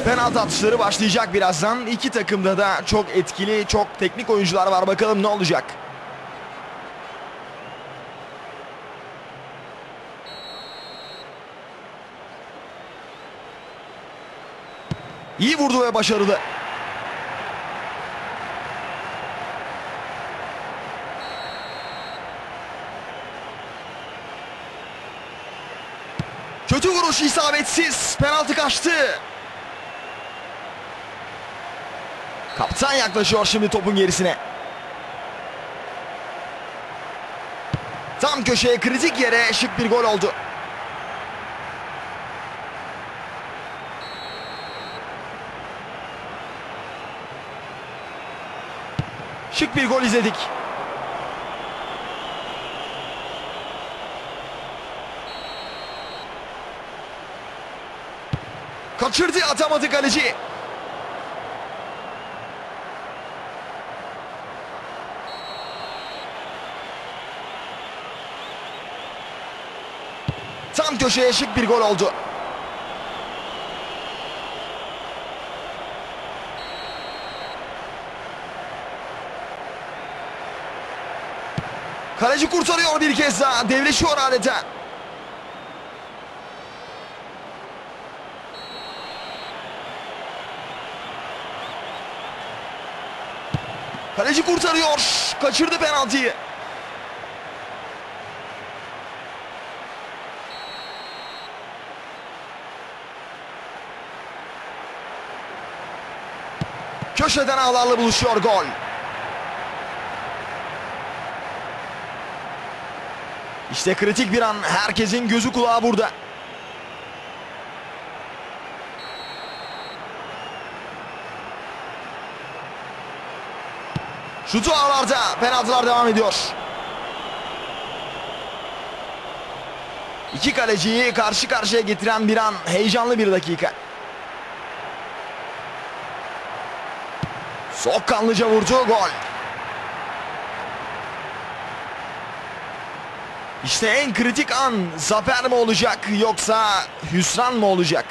Penaltı atışları başlayacak birazdan. İki takımda da çok etkili, çok teknik oyuncular var. Bakalım ne olacak. İyi vurdu ve başarılı. Kötü vuruş isabetsiz. Penaltı kaçtı. Kaptan yaklaşıyor şimdi topun gerisine. Tam köşeye kritik yere şık bir gol oldu. Şık bir gol izledik. Kaçırdı atamadı kaleci. Tam köşeye şık bir gol oldu. Kaleci kurtarıyor bir kez daha. Devleşiyor adeta. Kaleci kurtarıyor. Kaçırdı penaltıyı. Köşeden ağlarla buluşuyor gol. İşte kritik bir an. Herkesin gözü kulağı burada. Şutu ağlarda. Penaltılar devam ediyor. İki kaleciyi karşı karşıya getiren bir an. Heyecanlı bir dakika. Soğukkanlıca vurdu gol. İşte en kritik an zafer mi olacak yoksa hüsran mı olacak?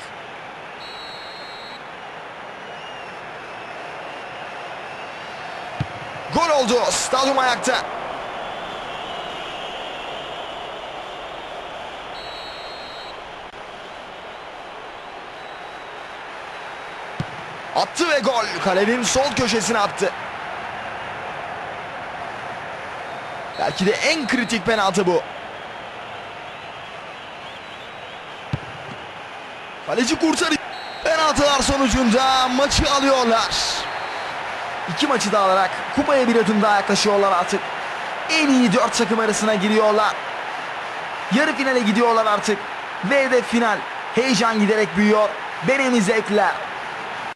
Gol oldu stadyum ayakta. Attı ve gol. Kalenin sol köşesine attı. Belki de en kritik penaltı bu. Kaleci kurtarıyor. Penaltılar sonucunda maçı alıyorlar. İki maçı da alarak kupaya bir adım daha yaklaşıyorlar artık. En iyi dört takım arasına giriyorlar. Yarı finale gidiyorlar artık. Ve hedef final. Heyecan giderek büyüyor. Benim zevkler.